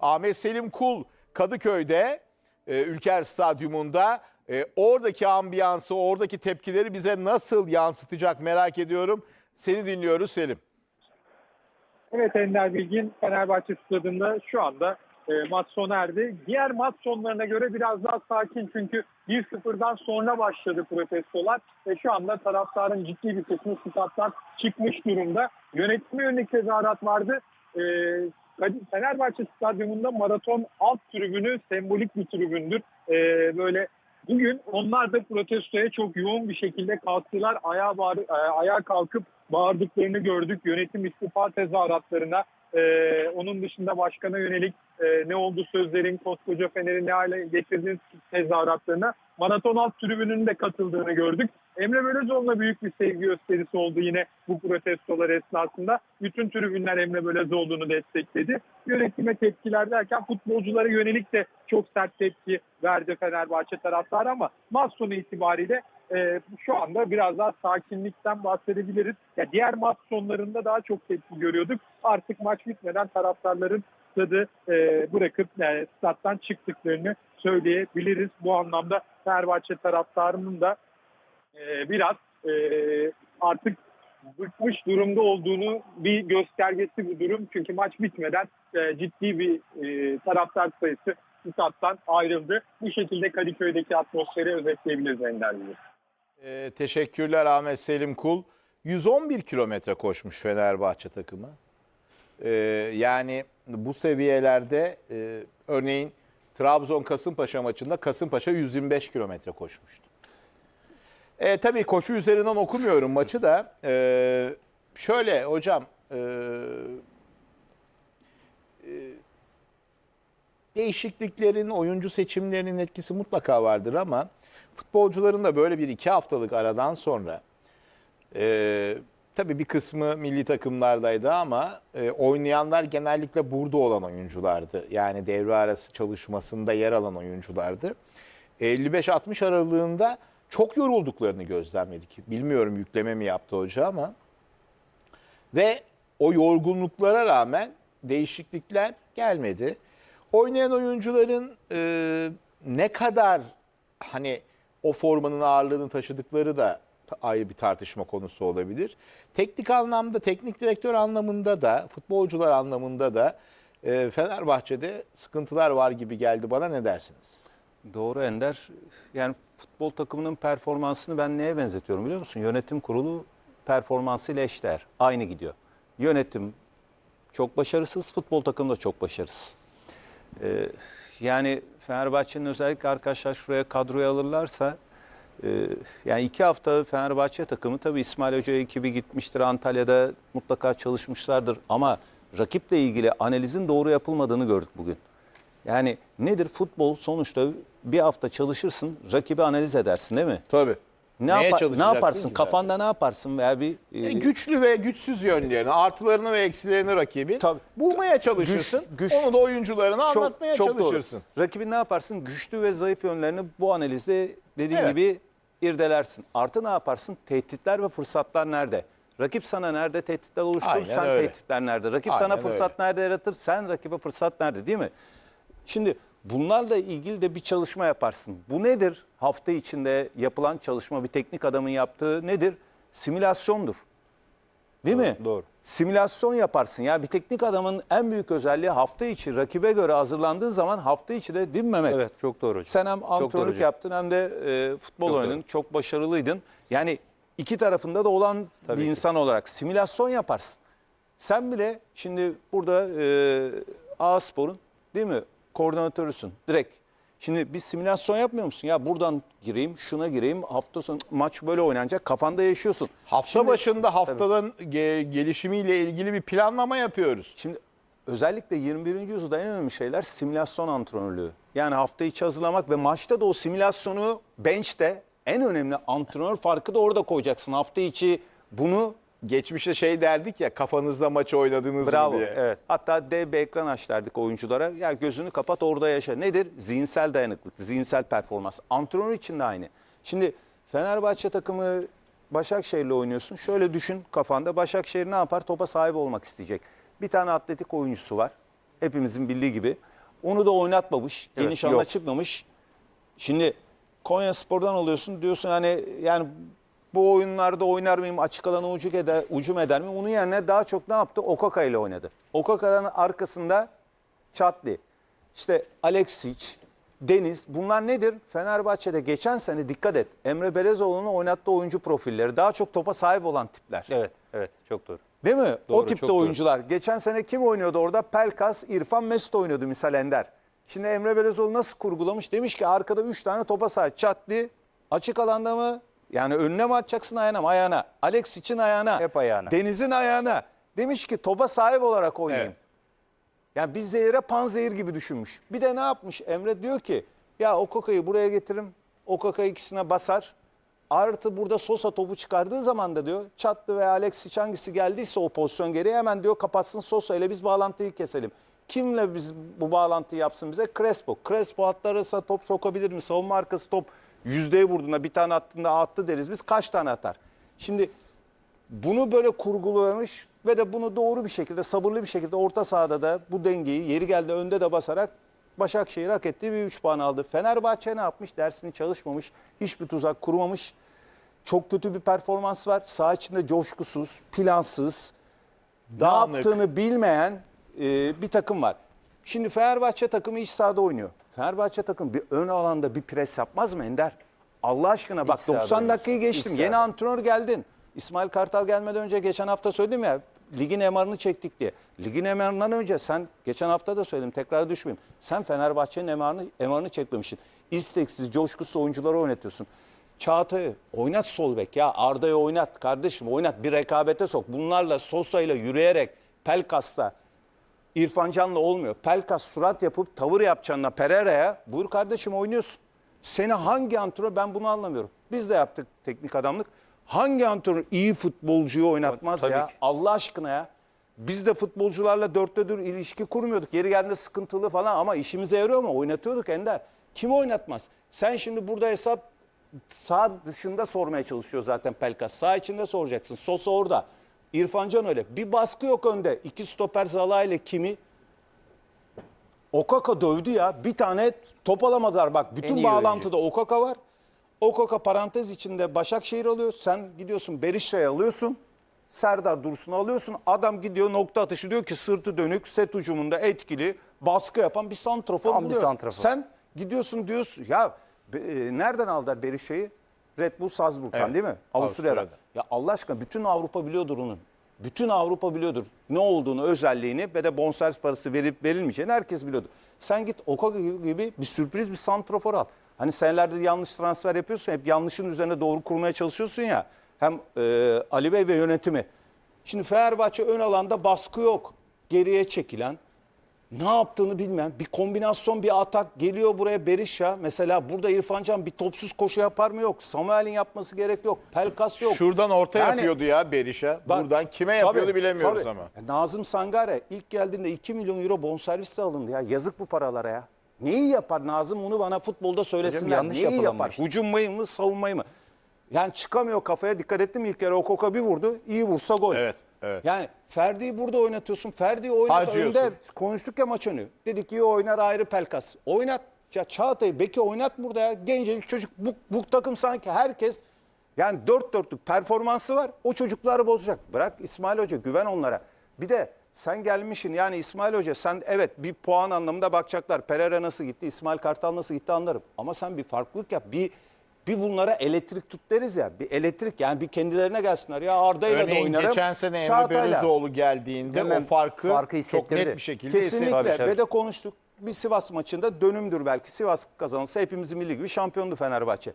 Ahmet Selim Kul Kadıköy'de e, Ülker Stadyumunda e, oradaki ambiyansı, oradaki tepkileri bize nasıl yansıtacak merak ediyorum. Seni dinliyoruz Selim. Evet Ender Bilgin Fenerbahçe stadında şu anda e, maç sona erdi. Diğer maç sonlarına göre biraz daha sakin çünkü 1-0'dan sonra başladı protestolar ve şu anda taraftarın ciddi bir kısmı stat'tan çıkmış durumda. Yönetime yönelik tezahürat vardı. E, Fenerbahçe stadyumunda maraton alt tribünü sembolik bir tribündür. E, böyle Bugün onlar da protestoya çok yoğun bir şekilde kalktılar. Ayağa, bağır, e, ayağa kalkıp bağırdıklarını gördük. Yönetim istifa tezahüratlarına, e, onun dışında başkana yönelik e, ne oldu sözlerin koskoca Fener'i ne hale getirdiğiniz tezahüratlarına maraton alt tribününün de katıldığını gördük. Emre Belözoğlu'na büyük bir sevgi gösterisi oldu yine bu protestolar esnasında. Bütün tribünler Emre Belözoğlu'nu destekledi. Yönetime tepkiler derken futbolculara yönelik de çok sert tepki verdi Fenerbahçe taraftarı ama maç sonu itibariyle e, şu anda biraz daha sakinlikten bahsedebiliriz. Ya diğer maç sonlarında daha çok tepki görüyorduk. Artık maç bitmeden taraftarların stadı e, bırakıp yani stat'tan çıktıklarını söyleyebiliriz. Bu anlamda Fenerbahçe taraftarının da e, biraz e, artık bıkmış durumda olduğunu bir göstergesi bu durum. Çünkü maç bitmeden e, ciddi bir e, taraftar sayısı stat'tan ayrıldı. Bu şekilde Kadıköy'deki atmosferi özetleyebiliriz Ender Bey. E, teşekkürler Ahmet Selim Kul. 111 kilometre koşmuş Fenerbahçe takımı. E, yani bu seviyelerde e, örneğin Trabzon-Kasımpaşa maçında Kasımpaşa 125 kilometre koşmuştu. E, tabii koşu üzerinden okumuyorum maçı da. E, şöyle hocam, e, değişikliklerin, oyuncu seçimlerinin etkisi mutlaka vardır ama futbolcuların da böyle bir iki haftalık aradan sonra e, tabii bir kısmı milli takımlardaydı ama e, oynayanlar genellikle burada olan oyunculardı. Yani devre arası çalışmasında yer alan oyunculardı. 55-60 aralığında çok yorulduklarını gözlemledik. Bilmiyorum yükleme mi yaptı hoca ama. Ve o yorgunluklara rağmen değişiklikler gelmedi. Oynayan oyuncuların e, ne kadar hani o formanın ağırlığını taşıdıkları da ayrı bir tartışma konusu olabilir. Teknik anlamda, teknik direktör anlamında da, futbolcular anlamında da e, Fenerbahçe'de sıkıntılar var gibi geldi bana ne dersiniz? Doğru Ender. Yani futbol takımının performansını ben neye benzetiyorum biliyor musun? Yönetim kurulu performansıyla eşdeğer. Aynı gidiyor. Yönetim çok başarısız, futbol takımı da çok başarısız. Ee, yani Fenerbahçe'nin özellikle arkadaşlar şuraya kadroya alırlarsa e, yani iki hafta Fenerbahçe takımı tabii İsmail Hoca ekibi gitmiştir Antalya'da mutlaka çalışmışlardır ama rakiple ilgili analizin doğru yapılmadığını gördük bugün. Yani nedir futbol sonuçta bir hafta çalışırsın rakibi analiz edersin değil mi? Tabii. Ne, Neye yapa- ne yaparsın kafanda ne yaparsın veya bir e, E, güçlü ve güçsüz yönlerini, artılarını ve eksilerini rakibin Tabii. bulmaya çalışırsın. Güç- güç- Onu da oyuncularına çok, anlatmaya çok çalışırsın. Doğru. Rakibin ne yaparsın? Güçlü ve zayıf yönlerini bu analizde dediğim Evet. gibi irdelersin. Artı ne yaparsın? Tehditler ve fırsatlar nerede? Rakip sana nerede tehditler oluşturur? Aynen sen öyle. tehditler nerede? Rakip Aynen sana fırsat öyle. nerede yaratır? Sen rakibe fırsat nerede değil mi? Şimdi bunlarla ilgili de bir çalışma yaparsın. Bu nedir? Hafta içinde yapılan çalışma bir teknik adamın yaptığı nedir? Simülasyondur. Değil mi? doğru. Simülasyon yaparsın. Ya bir teknik adamın en büyük özelliği hafta içi rakibe göre hazırlandığı zaman hafta içi de değil mi Mehmet? Evet çok doğru hocam. Sen hem doğru antrenörlük yaptın hem de e, futbol Çok oynadın. doğru. Çok başarılıydın. Yani iki tarafında da olan Tabii bir ki. insan olarak simülasyon yaparsın. Sen bile şimdi burada e, A-Spor'un değil mi koordinatörüsün direkt. Şimdi bir simülasyon yapmıyor musun? Ya buradan gireyim, şuna gireyim. Hafta sonu maç böyle oynanacak. Kafanda yaşıyorsun. Hafta Şimdi- başında haftanın ge- gelişimiyle ilgili bir planlama yapıyoruz. Şimdi özellikle 21. yüzyılda en önemli şeyler simülasyon antrenörlüğü. Yani hafta içi hazırlamak ve maçta da o simülasyonu bench'te en önemli antrenör farkı da orada koyacaksın. Hafta içi bunu Geçmişte şey derdik ya kafanızda maçı oynadınız bravo. mı diye. Evet. Hatta dev bir ekran aç derdik oyunculara. Ya gözünü kapat orada yaşa. Nedir? Zihinsel dayanıklık, zihinsel performans. Antrenör için de aynı. Şimdi Fenerbahçe takımı Başakşehir'le oynuyorsun. Şöyle düşün kafanda. Başakşehir ne yapar? Topa sahip olmak isteyecek. Bir tane atletik oyuncusu var. Hepimizin bildiği gibi. Onu da oynatmamış. Evet, geniş alana çıkmamış. Şimdi Konya Spor'dan alıyorsun diyorsun hani yani bu oyunlarda oynar mıyım açık alana ucuk eder, ucum eder mi? Onun yerine daha çok ne yaptı? Okaka ile oynadı. Okaka'nın arkasında Çatli, işte Alexic, Deniz bunlar nedir? Fenerbahçe'de geçen sene dikkat et Emre Belezoğlu'nun oynattığı oyuncu profilleri daha çok topa sahip olan tipler. Evet, evet çok doğru. Değil mi? o Doğru, tipte çok doğru. oyuncular. Geçen sene kim oynuyordu orada? Pelkas, İrfan Mesut oynuyordu misal Ender. Şimdi Emre Belezoğlu nasıl kurgulamış? Demiş ki arkada 3 tane topa sahip. Çatli açık alanda mı? Yani önüne mi atacaksın ayağına mı? Ayağına. Alex için ayağına. Hep ayağına. Deniz'in ayağına. Demiş ki topa sahip olarak oynayın. Evet. Yani biz zehire panzehir gibi düşünmüş. Bir de ne yapmış? Emre diyor ki ya o kokayı buraya getiririm. O kaka ikisine basar. Artı burada Sosa topu çıkardığı zaman da diyor Çatlı veya Alexic hangisi geldiyse o pozisyon geriye hemen diyor kapatsın Sosa ile biz bağlantıyı keselim. Kimle biz bu bağlantıyı yapsın bize? Crespo. Crespo arasına top sokabilir mi? Savunma arkası top yüzdeye vurduğunda bir tane attığında attı deriz biz. Kaç tane atar? Şimdi bunu böyle kurgulamış ve de bunu doğru bir şekilde, sabırlı bir şekilde orta sahada da bu dengeyi yeri geldi önde de basarak Başakşehir hak ettiği bir 3 puan aldı. Fenerbahçe ne yapmış? Dersini çalışmamış, hiçbir tuzak kurmamış. Çok kötü bir performans var. Sağ içinde coşkusuz, plansız, ne Dağınık. yaptığını bilmeyen e, bir takım var. Şimdi Fenerbahçe takımı iç sahada oynuyor. Fenerbahçe takım bir ön alanda bir pres yapmaz mı Ender? Allah aşkına bak İç sahada 90 dakikayı oynuyorsun, geçtim. iç Yeni sahada. antrenör geldin. İsmail Kartal gelmeden önce geçen hafta söyledim ya ligin emarını çektik diye. Ligin emarından önce sen geçen hafta da söyledim tekrar düşmeyeyim. Sen Fenerbahçe'nin emarını, emarını çekmemişsin. İsteksiz, coşkusuz oyuncuları oynatıyorsun. Çağatay'ı oynat sol bek ya. Arda'yı oynat kardeşim oynat bir rekabete sok. Bunlarla Sosa'yla yürüyerek Pelkas'la İrfan Can'la olmuyor. Pelkas surat yapıp tavır yapacağına Pereira'ya buyur kardeşim oynuyorsun. Seni hangi antrenör ben bunu anlamıyorum. Biz de yaptık teknik adamlık. Hangi antrenör iyi futbolcuyu oynatmaz Tabii ya? ki. Allah aşkına ya. Biz de futbolcularla dörtte dört ilişki kurmuyorduk. Yeri geldiğinde sıkıntılı falan ama işimize yarıyor mu? Oynatıyorduk Ender. Kim oynatmaz? Sen şimdi burada hesap sağ dışında sormaya çalışıyor zaten Pelkas. Sağ içinde soracaksın. Sosa orada. İrfan Can öyle. Bir baskı yok önde. İki stoper Zala ile kimi Okaka dövdü ya. Bir tane top alamadılar. Bak En bütün iyi bağlantıda Okaka var. Okaka parantez içinde Başakşehir alıyor. Sen gidiyorsun Berişra'yı alıyorsun. Serdar Dursun'u alıyorsun. Adam gidiyor nokta atışı diyor ki sırtı dönük, set ucumunda etkili, baskı yapan bir santrafor Tam bir buluyor. santrafor. Sen gidiyorsun diyorsun ya be- e, nereden aldılar Berişra'yı? Red Bull Salzburg'dan Evet, değil mi? Avusturya'dan. Avusturya'da. Ya Allah aşkına bütün Avrupa biliyordur onun. Bütün Avrupa biliyordur ne olduğunu, özelliğini ve de bonservis parası verip verilmeyeceğini herkes biliyordur. Sen git gibi, gibi bir sürpriz bir santrafor al. Hani senelerde yanlış transfer yapıyorsun, hep yanlışın üzerine doğru kurmaya çalışıyorsun ya. Hem e, Ali Bey ve yönetimi. Şimdi Fenerbahçe ön alanda baskı yok. Geriye çekilen, ne yaptığını bilmeyen bir kombinasyon bir atak geliyor buraya Berisha. Mesela burada İrfan Can bir topsuz koşu yapar mı yok. Samuel'in yapması gerek yok. Pelkas yok. Şuradan orta Yani- yapıyordu ya Berisha. Bak, Buradan kime tabii, yapıyordu bilemiyoruz tabii. ama. Ya Nazım Sangare ilk geldiğinde 2 milyon euro bonservisle alındı ya. Yazık bu paralara ya. Neyi yapar Nazım onu bana futbolda söylesinler. yanlış Neyi yapar? yapılanmış. Hücummayı mı savunmayı mı? Yani çıkamıyor kafaya dikkat ettim ilk kere Okoka bir vurdu. iyi vursa gol. Evet, evet. Yani Ferdi'yi burada oynatıyorsun. Ferdi'yi oynat Harcıyorsun. önde. Konuştuk ya maç önü. Dedik iyi oynar ayrı Pelkas. Oynat. Ya Çağatay Beki oynat burada ya. Gencecik çocuk. Bu, bu takım sanki herkes yani dört dörtlük performansı var. O çocukları bozacak. Bırak İsmail Hoca güven onlara. Bir de sen gelmişsin yani İsmail Hoca sen evet bir puan anlamında bakacaklar. Pereira nasıl gitti, İsmail Kartal nasıl gitti anlarım. Ama sen bir farklılık yap. Bir bir bunlara elektrik tut deriz ya. Bir elektrik yani bir kendilerine gelsinler. Ya Arda ile de Örneğin oynarım. geçen sene Emre Çağatay'la. Geldiğinde Hemen o farkı, farkı çok hissettirdi. net bir şekilde Kesinlikle Tabii, tabii. ve de konuştuk. Bir Sivas maçında dönümdür belki. Sivas kazanırsa hepimizin milli gibi şampiyondu Fenerbahçe.